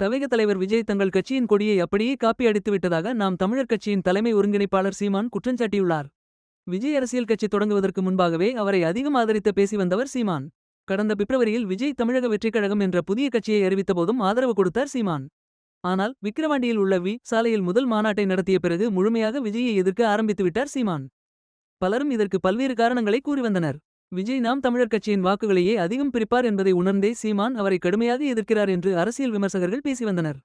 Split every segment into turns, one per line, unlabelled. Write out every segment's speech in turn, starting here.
தவேக தலைவர் விஜய் தங்கள் கட்சியின் கொடியை அப்படியே காப்பி அடித்து விட்டதாக நாம் தமிழர் கட்சியின் தலைமை ஒருங்கிணைப்பாளர் சீமான் குற்றஞ்சாட்டியுள்ளார் விஜய் அரசியல் கட்சி தொடங்குவதற்கு முன்பாகவே அவரை அதிகம் ஆதரித்து பேசி வந்தவர் சீமான். கடந்த பிப்ரவரியில் விஜய் தமிழக வெற்றிக் கழகம் என்ற புதிய கட்சியை அறிவித்தபோதும் ஆதரவு கொடுத்தார் சீமான். ஆனால் விக்கிரவாண்டியில் உள்ள வி சாலையில் முதல் மாநாட்டை நடத்திய பிறகு முழுமையாக விஜயை எதிர்க்க ஆரம்பித்துவிட்டார் சீமான். பலரும் இதற்கு பல்வேறு காரணங்களை கூறி வந்தனர். விஜய் நாம் தமிழர் கட்சியின் வாக்குகளையே அதிகம் பிரிப்பார் என்பதை உணர்ந்தே சீமான் அவரை கடுமையாக எதிர்க்கிறார் என்று அரசியல் விமர்சகர்கள் பேசி வந்தனர்.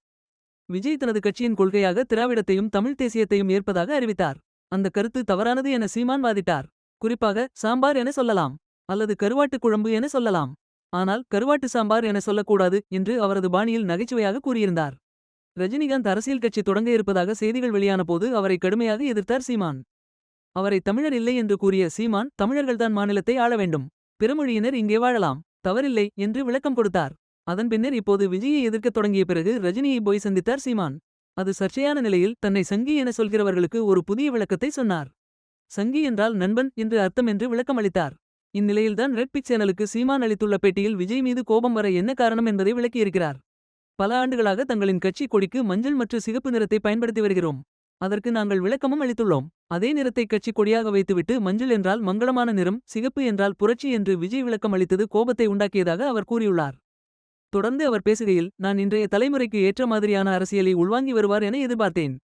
விஜய் தனது கட்சியின் கொள்கையாக திராவிடத்தையும் தமிழ் தேசியத்தையும் ஏற்பதாக அறிவித்தார். அந்த கருத்து தவறானது என சீமான் வாதிட்டார். குறிப்பாக சாம்பார் என சொல்லலாம். அல்லது கருவாட்டு குழம்பு என சொல்லலாம். ஆனால் கருவாட்டு சாம்பார் என சொல்லக்கூடாது என்று அவரது பாணியில் நகைச்சுவையாக கூறியிருந்தார். ரஜினிகாந்த் அரசியல் கட்சி தொடங்க இருப்பதாக செய்திகள் வெளியான போது அவரை கடுமையாக எதிர்த்தார் சீமான். அவரை தமிழர் இல்லை என்று கூறிய சீமான் தமிழர்கள்தான் மாநிலத்தை ஆள வேண்டும். பிறமொழியினர் இங்கே வாழலாம். தவறில்லை என்று விளக்கம் கொடுத்தார். அதன் பின்னர் இப்போது விஜயை எதிர்க்கத் தொடங்கிய பிறகு ரஜினியை போய் சந்தித்தார் சீமான். அது சர்ச்சையான நிலையில் தன்னை சங்கி என சொல்கிறவர்களுக்கு ஒரு புதிய விளக்கத்தை சொன்னார். சங்கி என்றால் நண்பன் என்று அர்த்தம் என்று விளக்கமளித்தார் இந்நிலையில்தான் ரெட் பிக் சேனலுக்கு சீமான் அளித்துள்ள பேட்டியில் விஜய் மீது கோபம் வர என்ன காரணம் என்பதை விளக்கியிருக்கிறார். பல ஆண்டுகளாக தங்களின் கட்சி கொடிக்கு மஞ்சள் மற்றும் சிகப்பு நிறத்தை பயன்படுத்தி வருகிறோம். அதற்கு நாங்கள் விளக்கமும் அளித்துள்ளோம். அதே நிறத்தை கட்சி கொடியாக வைத்துவிட்டு மஞ்சள் என்றால் மங்களமான நிறம் சிகப்பு என்றால் புரட்சி என்று விஜய் விளக்கம் அளித்தது கோபத்தை உண்டாக்கியதாக அவர் கூறியுள்ளார். தொடர்ந்து அவர் பேசுகையில் நான் இன்றைய தலைமுறைக்கு ஏற்ற மாதிரியான அரசியலை உள்வாங்கி வருவார் என எதிர்பார்த்தேன்.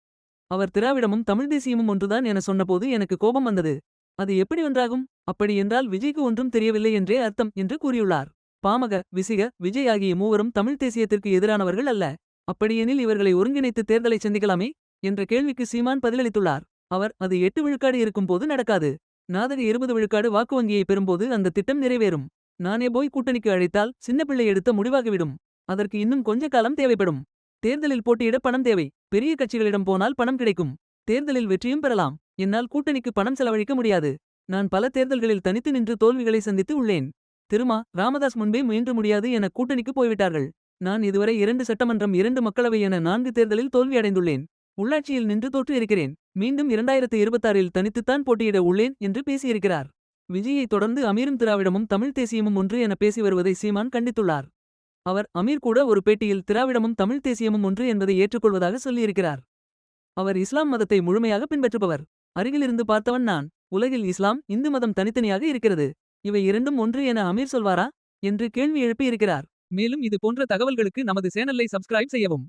அவர் திராவிடமும் தமிழ் தேசியமும் ஒன்றுதான் என சொன்னபோது எனக்கு கோபம் வந்தது. அது எப்படி ஒன்றாகும்? அப்படி என்றால் விஜய்க்கு ஒன்றும் தெரியவில்லை என்றே அர்த்தம் என்று கூறியுள்ளார். பாமக விசிக விஜய் ஆகிய மூவரும் தமிழ் தேசியத்திற்கு எதிரானவர்கள் அல்ல. அப்படியெனில் இவர்களை ஒருங்கிணைத்து தேர்தலை சந்திக்கலாமே? என்ற கேள்விக்கு சீமான் பதிலளித்துள்ளார். அவர் அது எட்டு விழுக்காடு இருக்கும்போது நடக்காது. நாதடி இருபது விழுக்காடு வாக்கு வங்கியை பெறும்போது அந்த திட்டம் நிறைவேறும். நானே போய் கூட்டணிக்கு அழைத்தால் சின்னப்பிள்ளை எடுத்த முடிவாகிவிடும். அதற்கு இன்னும் கொஞ்ச காலம் தேவைப்படும். தேர்தலில் போட்டியிட பணம் தேவை. பெரிய கட்சிகளிடம் போனால் பணம் கிடைக்கும். தேர்தலில் வெற்றியும் பெறலாம். என்னால் கூட்டணிக்கு பணம் செலவழிக்க முடியாது. நான் பல தேர்தல்களில் தனித்து நின்று தோல்விகளை சந்தித்து உள்ளேன். திருமா ராமதாஸ் முன்பே முயன்று முடியாது என கூட்டணிக்கு போய்விட்டார்கள். நான் இதுவரை இரண்டு சட்டமன்றம் இரண்டு மக்களவை என நான்கு தேர்தலில் தோல்வியடைந்துள்ளேன். உள்ளாட்சியில் நின்று தோற்று இருக்கிறேன். மீண்டும் இரண்டாயிரத்து இருபத்தாறில் தனித்துத்தான் போட்டியிட உள்ளேன் என்று பேசியிருக்கிறார். விஜயை தொடர்ந்து அமீரும் திராவிடமும் தமிழ் தேசியமும் ஒன்று என பேசி வருவதை சீமான் கண்டித்துள்ளார். அவர் அமீர் கூட ஒரு பேட்டியில் திராவிடமும் தமிழ் தேசியமும் ஒன்று என்பதை ஏற்றுக்கொள்வதாக சொல்லியிருக்கிறார். அவர் இஸ்லாம் மதத்தை முழுமையாக பின்பற்றுபவர். அருகிலிருந்து பார்த்தவன் நான். உலகில் இஸ்லாம் இந்து மதம் தனித்தனியாக இருக்கிறது. இவை இரண்டும் ஒன்று என அமீர் சொல்வாரா? என்று கேள்வி எழுப்பியிருக்கிறார். மேலும் இது போன்ற தகவல்களுக்கு நமது சேனலை சப்ஸ்கிரைப் செய்யவும்.